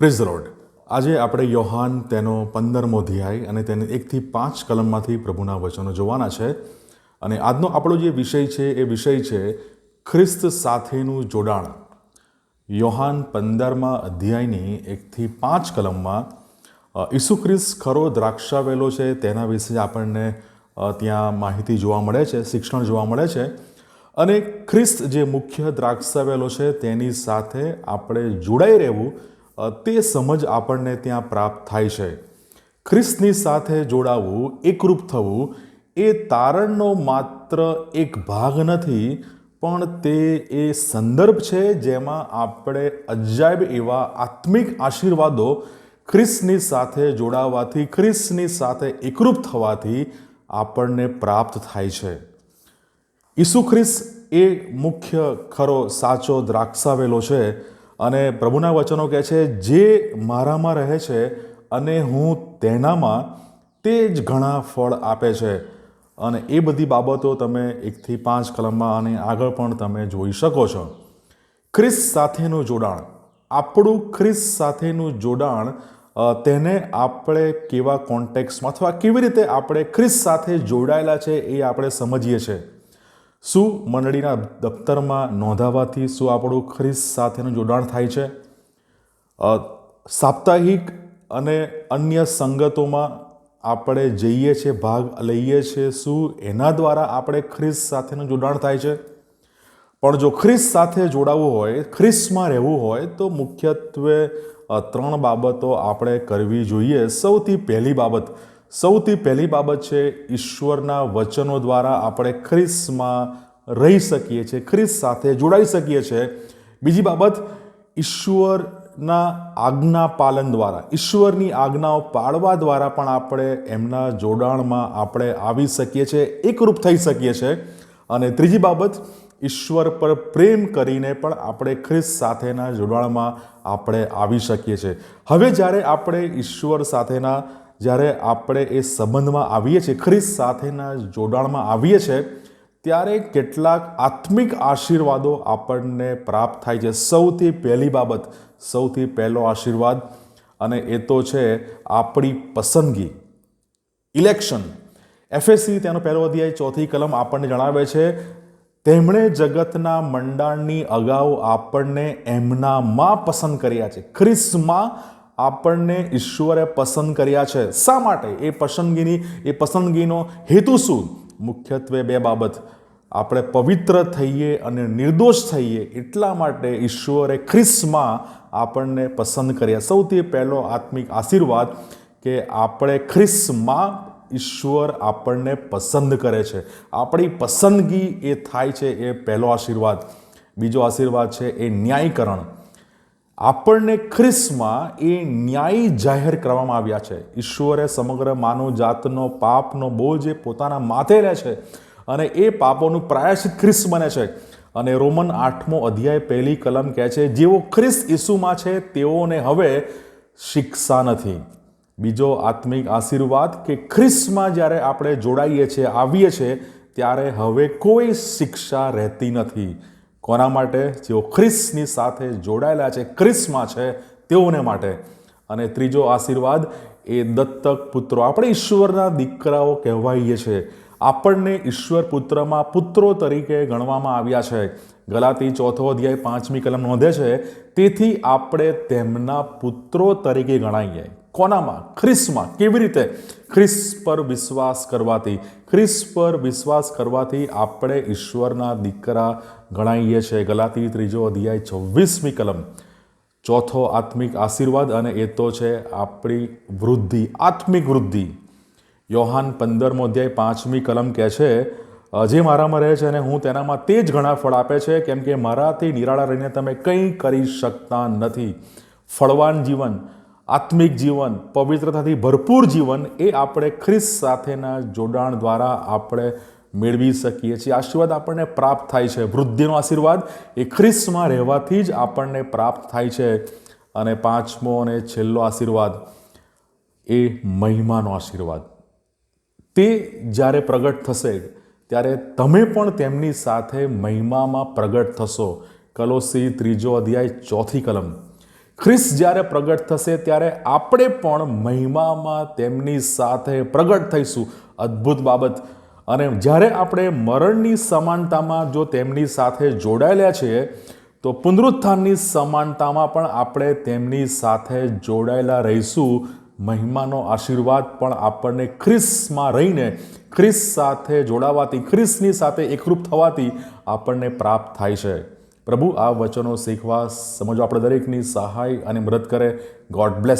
Praise road આજે આપણે યોહાન તેનો પંદરમો અધ્યાય અને તેને એકથી પાંચ કલમમાંથી પ્રભુના વચનો જોવાના છે. અને આજનો આપણો જે વિષય છે, એ વિષય છે ખ્રિસ્ત સાથેનું જોડાણ. યોહાન પંદરમાં અધ્યાયની એકથી પાંચ કલમમાં ઈસુ ખ્રિસ્ત ખરો દ્રાક્ષાવેલો છે તેના વિશે આપણને ત્યાં માહિતી જોવા મળે છે, શિક્ષણ જોવા મળે છે. અને ખ્રિસ્ત જે મુખ્ય દ્રાક્ષાવેલો છે તેની સાથે આપણે જોડાઈ રહેવું તે સમજ આપણને ત્યાં પ્રાપ્ત થાય છે. ખ્રિસ્તની સાથે જોડાવું, એકરૂપ થવું, એ તારણનો માત્ર એક ભાગ નથી, પણ તે એ સંદર્ભ છે જેમાં આપણે અજાયબ એવા આત્મિક આશીર્વાદો ખ્રિસ્તની સાથે જોડાવાથી, ખ્રિસ્તની સાથે એકરૂપ થવાથી આપણને પ્રાપ્ત થાય છે. ઈસુ ખ્રિસ્ત એ મુખ્ય ખરો સાચો દ્રાક્ષાવેલો છે. અને પ્રભુના વચનો કહે છે, જે મારામાં રહે છે અને હું તેનામાં તે જ ઘણા ફળ આપે છે. અને એ બધી બાબતો તમે એકથી પાંચ કલમમાં અને આગળ પણ તમે જોઈ શકો છો. ખ્રિસ્ત સાથેનું જોડાણ. આપણું ખ્રિસ્ત સાથેનું જોડાણ તેને આપણે કેવા કોન્ટેક્સમાં અથવા કેવી રીતે આપણે ખ્રિસ્ત સાથે જોડાયેલા છે એ આપણે સમજીએ છીએ. શું મંડળીના દફતરમાં નોંધાવાથી શું આપણું ખરીદ સાથેનું જોડાણ થાય છે? સાપ્તાહિક અને અન્ય સંગતોમાં આપણે જઈએ છીએ, ભાગ લઈએ છીએ. શું એના દ્વારા આપણે ખ્રિસ્ત સાથેનું જોડાણ થાય છે? પણ જો ખ્રિસ્ત સાથે જોડાવવું હોય ખ્રિસ્તમાં રહેવું હોય, તો મુખ્યત્વે ત્રણ બાબતો આપણે કરવી જોઈએ. સૌથી પહેલી બાબત સૌથી પહેલી બાબત છે, ઈશ્વરના વચનો દ્વારા આપણે ખ્રિસ્તમાં રહી શકીએ છીએ, ખ્રિસ્ત સાથે જોડાઈ શકીએ છીએ. બીજી બાબત, ઈશ્વરના આજ્ઞા પાલન દ્વારા, ઈશ્વરની આજ્ઞાઓ પાળવા દ્વારા પણ આપણે એમના જોડાણમાં આપણે આવી શકીએ છીએ, એકરૂપ થઈ શકીએ છીએ. અને ત્રીજી બાબત, ઈશ્વર પર પ્રેમ કરીને પણ આપણે ખ્રિસ્ત સાથેના જોડાણમાં આપણે આવી શકીએ છીએ. હવે જ્યારે આપણે ઈશ્વર સાથેના જ્યારે આપણે એ સંબંધમાં આવીએ છીએ, ખ્રિસ્ત સાથેના જોડાણમાં આવીએ છીએ, ત્યારે કેટલાક આત્મિક આશીર્વાદો આપણને પ્રાપ્ત થાય છે. સૌથી પહેલી બાબત, સૌથી પહેલો આશીર્વાદ, અને એ તો છે આપણી પસંદગી. ઇલેક્શન. એફએસસી તેનો પહેલો અધ્યાય, ચોથી કલમ આપણને જણાવે છે, તેમણે જગતના મંડાણની અગાઉ આપણને એમનામાં પસંદ કર્યા છે. ખ્રિસ્તમાં આપણને ઈશ્વરે પસંદ કર્યા છે. શા માટે? એ પસંદગીની, એ પસંદગીનો હેતુ શું? મુખ્યત્વે બે બાબત. આપણે પવિત્ર થઈએ અને નિર્દોષ થઈએ એટલા માટે ઈશ્વરે ખ્રિસ્તમાં આપણને પસંદ કર્યા. સૌથી પહેલો આત્મિક આશીર્વાદ કે આપણે ખ્રિસ્તમાં ઈશ્વર આપણને પસંદ કરે છે. આપણી પસંદગી એ થાય છે એ પહેલો આશીર્વાદ. બીજો આશીર્વાદ છે એ ન્યાયકરણ. આપણને ખ્રિસ્તમાં એ ન્યાયી જાહેર કરવામાં આવ્યા છે. ઈશ્વરે સમગ્ર માનવ જાતનો, પાપનો બોજ એ પોતાના માથે લે છે અને એ પાપોનું પ્રાયશ્ચિત ખ્રિસ્ત બને છે. અને રોમન આઠમો અધ્યાય પહેલી કલમ કહે છે, જેઓ ખ્રિસ્ત ઈસુમાં છે, તેઓને હવે શિક્ષા નથી. બીજો આત્મિક આશીર્વાદ કે ખ્રિસ્તમાં જ્યારે આપણે જોડાઈએ છીએ, આવીએ છીએ, ત્યારે હવે કોઈ શિક્ષા રહેતી નથી. કોના માટે? જેઓ ખ્રિસની સાથે જોડાયેલા છે ખ્રિસમાં છે, તેઓને માટે. અને ત્રીજો આશીર્વાદ, એ દત્તક પુત્રો. આપણે ઈશ્વરના દીકરાઓ કહેવાઈએ છીએ. આપણને ઈશ્વર પુત્રમાં પુત્રો તરીકે ગણવામાં આવ્યા છે. ગલાતી ચોથો અધ્યાય પાંચમી કલમ નોંધે છે, તેથી આપણે તેમના પુત્રો તરીકે ગણાઈએ. કોનામાં? ખ્રિસ્તમાં. કેવી રીતે? ખ્રિસ્ત પર વિશ્વાસ કરવાથી. ખ્રિસ્ત પર વિશ્વાસ કરવાથી આપણે ઈશ્વરના દીકરા ગણાઈએ છીએ. ગલાતી ત્રીજો અધ્યાય, છવ્વીસમી કલમ. ચોથો આત્મિક આશીર્વાદ અને એ તો છે આપણી વૃદ્ધિ, આત્મિક વૃદ્ધિ. યોહાન પંદરમો અધ્યાય, પાંચમી કલમ કહે છે, જે મારામાં રહે છે અને હું તેનામાં તે જ ઘણા ફળ આપે છે, કેમ કે મારાથી નિરાળા રહીને તમે કંઈ કરી શકતા નથી. ફળવાન જીવન આત્મિક જીવન, પવિત્રતાથી ભરપૂર જીવન એ આપણે ખ્રિસ્ત સાથેના જોડાણ દ્વારા આપણે મેળવી શકીએ છીએ. આશીર્વાદ આપણને પ્રાપ્ત થાય છે. વૃદ્ધિનો આશીર્વાદ એ ખ્રિસ્તમાં રહેવાથી જ આપણને પ્રાપ્ત થાય છે. અને પાંચમો અને છેલ્લો આશીર્વાદ એ મહિમાનો આશીર્વાદ. તે જ્યારે પ્રગટ થશે, ત્યારે તમે પણ તેમની સાથે મહિમામાં પ્રગટ થશો. કલોસી ત્રીજો અધ્યાય ચોથી કલમ. ખ્રિસ્ત જ્યારે પ્રગટ થશે ત્યારે આપણે પણ મહિમામાં તેમની સાથે પ્રગટ થઈશું. અદ્ભુત બાબત. અને જ્યારે આપણે મરણની સમાનતામાં જો તેમની સાથે જોડાયેલા છીએ, તો પુનરુત્થાનની સમાનતામાં પણ આપણે તેમની સાથે જોડાયેલા રહીશું. મહિમાનો આશીર્વાદ પણ આપણને ખ્રિસ્તમાં રહીને, ખ્રિસ્ત સાથે જોડાવાથી, ખ્રિસ્તની સાથે એકરૂપ થવાથી આપણને પ્રાપ્ત થાય છે. પ્રભુ આ વચનો શીખવા સમજવા આપણે દરેકની સહાય અને મદદ કરે. God bless